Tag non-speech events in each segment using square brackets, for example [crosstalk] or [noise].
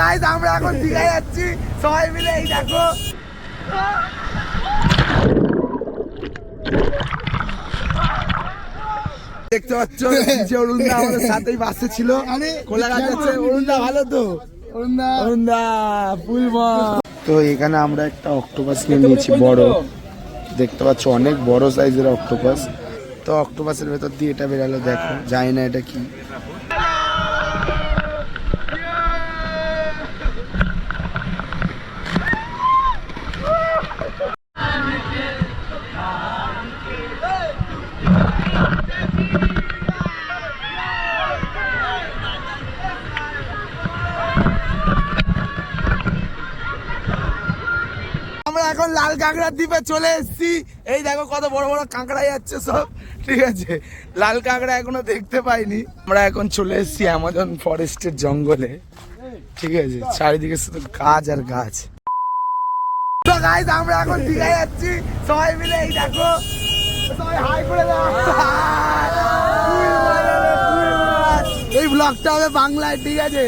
Guys আমরা এখন দীঘায় যাচ্ছি। সবাই মিলে এই দেখো। দেখতে পাচ্ছ যে অরুণদা আমাদের সাথেই বাসে ছিল। কোলাঘাট যাচ্ছে অরুণদা ভালো তো? অরুণদা। ফুলমা তো এখানে আমরা একটা অক্টোপাস নিয়ে নিয়েছি বড়। দেখতে পাচ্ছ অনেক বড় সাইজের অক্টোপাস তো অক্টোপাসের ভেতর দিয়ে এটা বেরালো দেখো। জানি না এটা কি। আমরা এখন লাল কাঁকড়ার দ্বীপে চলে এসেছি। এই দেখো কত বড় বড় কাঁকড়া যাচ্ছে সব। ঠিক আছে, লাল কাঁকড়া এখনও দেখতে পাইনি। আমরা এখন চলে এসেছি অ্যামাজন ফরেস্টের জঙ্গলে। ঠিক আছে, চারিদিকে শুধু গাছ আর গাছ। তো আমরা এখন দীঘায় যাচ্ছি। সবাই মিলে এই দেখো সবাই হাই করে দাও। ফুল মারাবে, ফুল মাছ। এই ব্লগটা হবে বাংলায় ঠিক আছে?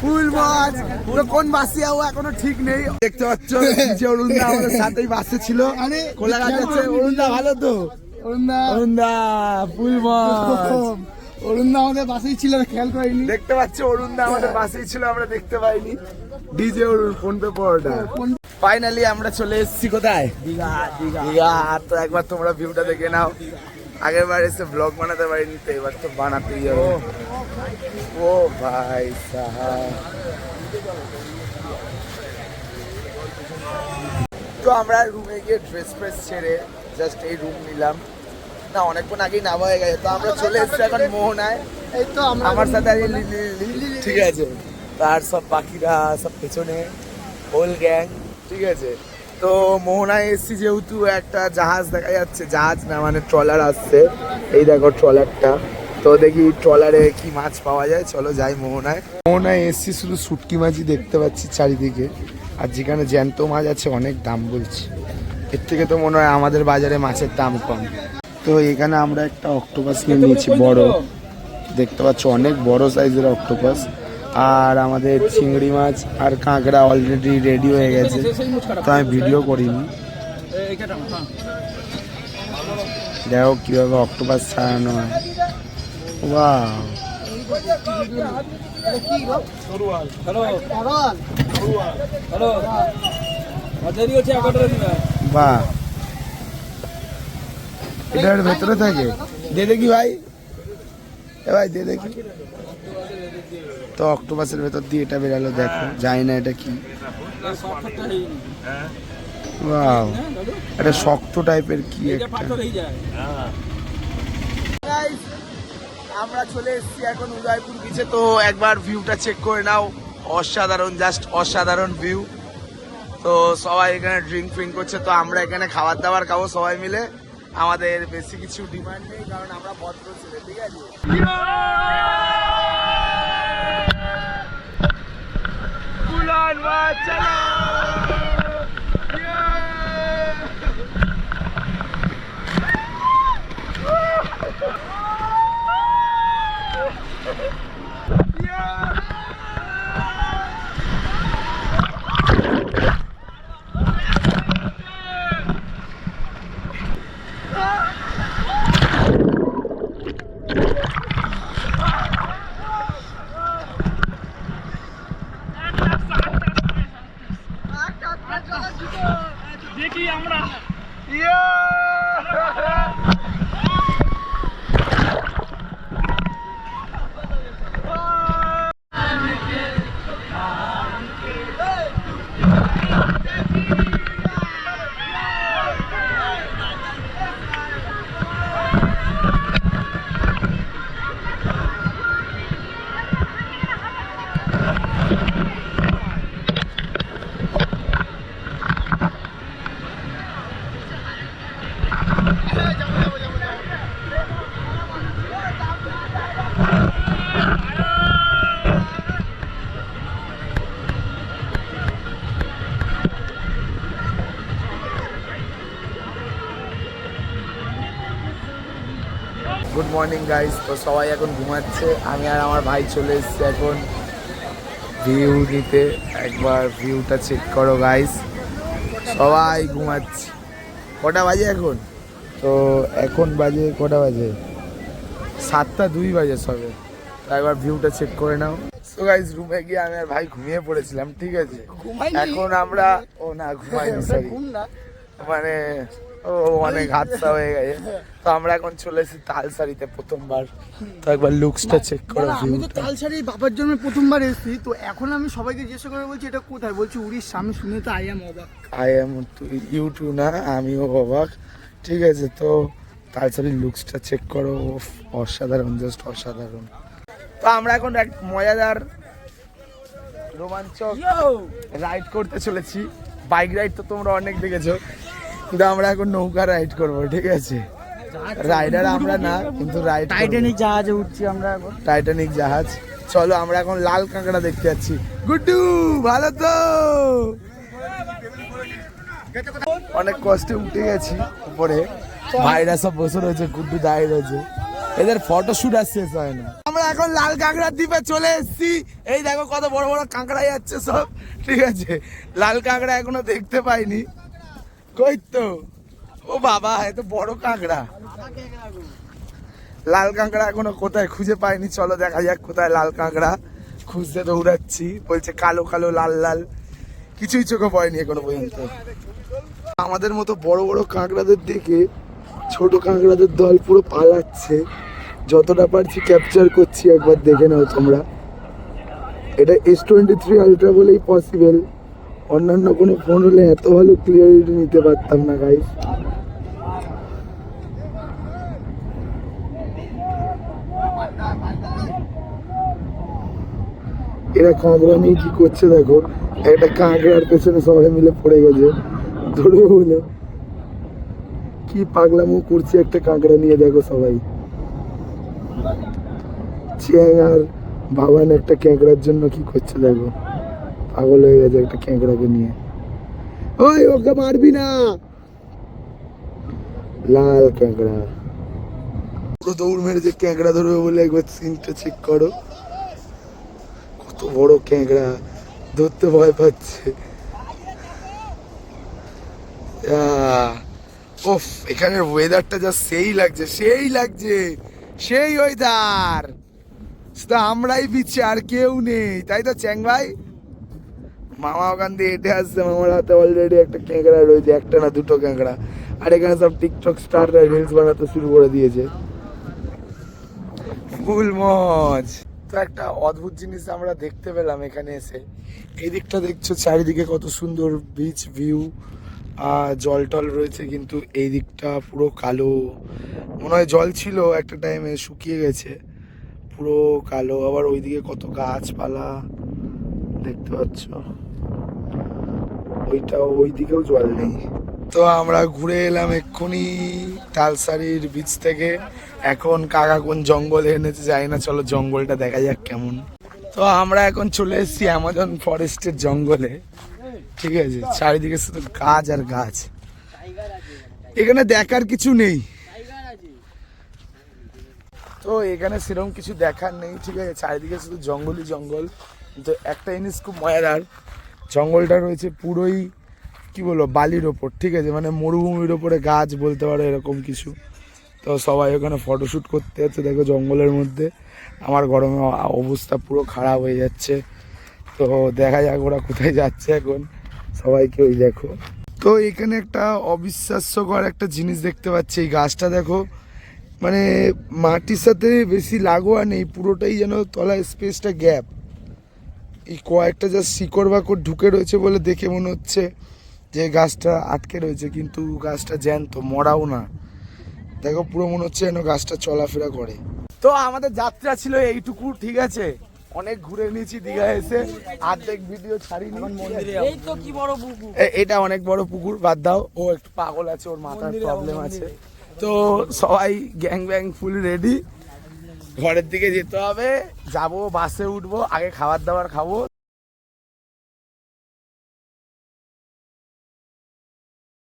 ফুল মাছ কোন বাসে যাব এখনও ঠিক নেই। দেখতে পাচ্ছ যে অরুণদা আমাদের সাথেই বাসে ছিল। কোলাঘাট যাচ্ছে অরুণদা। ভালো তো। অরুণদা। ফুল মাছ অরুণদা আমাদের পাশেই ছিল খেয়াল করিনি। দেখতে পাচ্ছ অরুণদা আমাদের পাশেই ছিল আমরা দেখতে পাইনি। DJ Arun PhonePe paratha finally আমরা চলে এসেছি কোথায়? দীঘা দীঘা। দীঘা। তো একবার তোমরা ভিউটা দেখে নাও। আগের বার এসে ব্লগ বানাতে পারিনি তো এবার তো বানাতেই হবে। ও ভাই তো আমরা রুমে গিয়ে ড্রেস ফ্রেস ছেড়ে জাস্ট এই রুম নিলাম। না অনেকক্ষণ আগেই নামা হয়ে গেছে তো আমরা চলে এসেছি এখন মোহনায়। এই তো আমার সাথে আছে লিলি, ঠিক আছে। তার সব পাখিরা সব পেছনে হোল গ্যাং ঠিক আছে? তো মোহনায় এসছি যেহেতু একটা জাহাজ দেখা যাচ্ছে জাহাজ না মানে ট্রলার আসছে। এই দেখো ট্রলারটা। তো দেখি ট্রলারে কি মাছ পাওয়া যায়। চলো যাই মোহনায়। মোহনায় এসছি শুধু শুটকি মাছই দেখতে পাচ্ছি চারিদিকে। আর যেখানে জ্যান্ত মাছ আছে অনেক দাম বলছি। এর থেকে তো মনে হয় আমাদের বাজারে মাছের দাম কম। তো এখানে আমরা একটা অক্টোপাস নিয়ে নিয়েছি বড়। দেখতে পাচ্ছ অনেক বড় সাইজের অক্টোপাস আর আমাদের চিংড়ি মাছ আর কাঁকড়া অলরেডি রেডি হয়ে গেছে। তো আমি ভিডিও করিনি। দেখো কীভাবে অক্টোপাস ছাড়ানো হয়। দিবে বাহ। এটার ভেতরে থাকে। দে দেখি ভাই? এ ভাই দে দেখি। তো অক্টোপাসের ভেতর দিয়ে এটা বেরালো দেখো জানি না এটা কি। বাহ এটা শক্ত টাইপের কি একটা? আমরা চলে এসেছি এখন উদয়পুর বিচে তো একবার ভিউটা চেক করে নাও। অসাধারণ জাস্ট অসাধারণ ভিউ তো সবাই এখানে ড্রিঙ্ক ফ্রিঙ্ক করছে তো আমরা এখানে খাবার দাবার খাব সবাই মিলে। আমাদের বেশি কিছু ডিমান্ড নেই কারণ আমরা ভদ্র ছেলে ঠিক আছে? जानवा चला দেখি আমরা। [laughs] গুড মর্নিং গাইস তো সবাই এখন ঘুমাচ্ছে। আমি আর আমার ভাই চলে এসেছি এখন ভিউ নিতে একবার ভিউটা চেক করো গাইস সবাই ঘুমাচ্ছে। কটা বাজে এখন? তো এখন বাজে কটা বাজে? সাতটা দুই বাজে সবে। তো একবার ভিউটা চেক করে নাও। তো গাইস রুমে গিয়ে আমি আর ভাই ঘুমিয়ে পড়েছিলাম ঠিক আছে? এখন আমরা ও না ঘুমাইনি সরি মানে ও অনেক হাতটা হয়ে গেছে। তো আমরা এখন চলে এসেছি তালসারিতে প্রথমবার। তো একবার লুকসটা চেক করো আমি তো তালসারি বাবার জন্য প্রথমবার এসেছি। তো এখন আমি সবাইকে জিজ্ঞাসা করে বলছি এটা কোথায়? বলছি উড়িষ্যা। আমি শুনে তো আই এম অবাক। আই এম ইউটিউব না আমিও অবাক। ঠিক আছে তো তালসারির লুকসটা চেক করো। অসাধারণ জাস্ট অসাধারণ। তো আমরা এখন এক মজাদার রোমাঞ্চক রাইড করতে চলেছি। বাইক রাইড তো তোমরা অনেক দেখেছ কিন্তু আমরা এখন নৌকা রাইড করব ঠিক আছে? রাইডার আমরা না কিন্তু রাইড টাইটানিক জাহাজে উঠছি আমরা এখন। টাইটানিক জাহাজ। চলো আমরা এখন লাল কাঁকড়া দেখতে যাচ্ছি। গুড্ডু ভালো তো? অনেক কষ্টে উঠে গেছি। উপরে ভাইরা সব বসে রয়েছে গুড্ডু দাঁড়িয়ে রয়েছে এদের ফটো ফটোশুট আর শেষ হয় না। আমরা এখন লাল কাঁকড়ার দ্বীপে চলে এসেছি। এই দেখো কত বড় বড় কাঁকড়া যাচ্ছে সব। ঠিক আছে লাল কাঁকড়া এখনও দেখতে পাইনি। কই তো? ও বাবা এত বড় কাঁকড়া। লাল কাঁকড়া এখনও কোথায় খুঁজে পাইনি। চলো দেখা যাক কোথায় লাল কাঁকড়া খুঁজতে দৌড়াচ্ছি। বলছে কালো কালো, লাল লাল। কিছুই চোখে পড়েনি এখনও পর্যন্ত। আমাদের মতো বড় বড় কাঁকড়াদের দেখে ছোট কাঁকড়াদের দল পুরো পালাচ্ছে। যতটা পারছি ক্যাপচার করছি, একবার দেখে নাও তোমরা। এটা এস টোয়েন্টি থ্রি আলট্রা বলেই পসিবল অন্যান্য কোনো ফোন হলে এত ভালো ক্লিয়ারিটি নিতে পারতাম না গাইস এরা কাঁকড়া নিয়ে কি করছে দেখো? একটা কাঁকড়ার পেছনে সবাই মিলে পড়ে গেছে। ধরবে বলে কি পাগলামো করছে একটা কাঁকড়া নিয়ে, দেখো সবাই। চিয়াং আর বাবান একটা ক্যাঁকড়ার জন্য কি করছে, দেখো। পাগল হয়ে গেছে একটা ক্যাঁকড়াকে নিয়ে। ওই, ওকে মারবি না। লাল ক্যাঁকড়া। পুরো দৌড় মেরেছে, ক্যাঁকড়া ধরবে বলে একবার সিনটা চেক করো। কত বড় ক্যাঁকড়া, ধরতে ভয় পাচ্ছে। উফ, এখানের ওয়েদারটা যা সেই লাগছে সেই লাগছে, সেই ওয়েদার শুধু আমরাই বিচ্ছে আর কেউ নেই। তাই তো চ্যাং ভাই মামা ওখান দিয়ে হেঁটে আসছে, মামার হাতে অলরেডি একটা ক্যাঁকড়া রয়েছে, একটা না দুটো ক্যাঁকড়া। আর এখানে সব টিকটক স্টাররা রিলস বানাতে শুরু করে দিয়েছে। ফুল মজ। তো একটা অদ্ভুত জিনিস আমরা দেখতে পেলাম এখানে এসে। এই দিকটা দেখছ, চারিদিকে কত সুন্দর বিচ ভিউ জল টল রয়েছে, কিন্তু এই দিকটা পুরো কালো। মনে হয় জল ছিল একটা টাইমে শুকিয়ে গেছে। পুরো কালো। আবার ওইদিকে কত গাছপালা দেখতে পাচ্ছ। ওইটাও ওই দিকেও জল নেই। তো আমরা ঘুরে এলাম এক্ষুনি তালসারির বিচ থেকে। এখন কাকা কোন জঙ্গলে এনেছে যাই না। চলো জঙ্গলটা দেখা যাক কেমন। তো আমরা এখন চলে এসেছি অ্যামাজন ফরেস্টের জঙ্গলে। ঠিক আছে? চারিদিকে শুধু গাছ আর গাছ। এখানে দেখার কিছু নেই। তো এখানে সেরকম কিছু দেখার নেই, ঠিক আছে? চারিদিকে শুধু জঙ্গলই জঙ্গল। তো একটা জিনিস খুব মজাদার, জঙ্গলটা রয়েছে পুরোই, কি বলব, বালির ওপর, ঠিক আছে? মানে মরুভূমির ওপরে গাছ বলতে পারো এরকম কিছু। তো সবাই ওখানে ফটোশ্যুট করতে যাচ্ছে, দেখো জঙ্গলের মধ্যে। আমার গরমে অবস্থা পুরো খারাপ হয়ে যাচ্ছে। তো দেখা যাক ওরা কোথায় যাচ্ছে এখন। সবাইকে ওই দেখো। তো এখানে একটা অবিশ্বাস্যকর একটা জিনিস দেখতে পাচ্ছি, এই গাছটা দেখো। মানে মাটির সাথে বেশি লাগোয়া নেই, পুরোটাই যেন তলায় স্পেসটা গ্যাপ এই কয়েকটা যা শিকড় বাকড় ঢুকে রয়েছে বলে দেখে মনে হচ্ছে যে গাছটা আটকে রয়েছে, কিন্তু গাছটা জ্যান্ত, মরাও না। দেখো পুরো মনে হচ্ছে যেন গাছটা চলাফেরা করে। তো আমাদের যাত্রা ছিল এইটুকু, ঠিক আছে? অনেক ঘুরে নিয়েছি দীঘা এসে অর্ধেক ভিডিও ছাড়িনি। এই তো কি বড় পুকুর? এটা অনেক বড় পুকুর বাদ দাও। ও একটু পাগল আছে ওর মাথার প্রবলেম আছে। তো সবাই গ্যাং ব্যাং ফুল রেডি ঘরের দিকে যেতে হবে যাব বাসে উঠবো আগে খাবার দাবার খাব।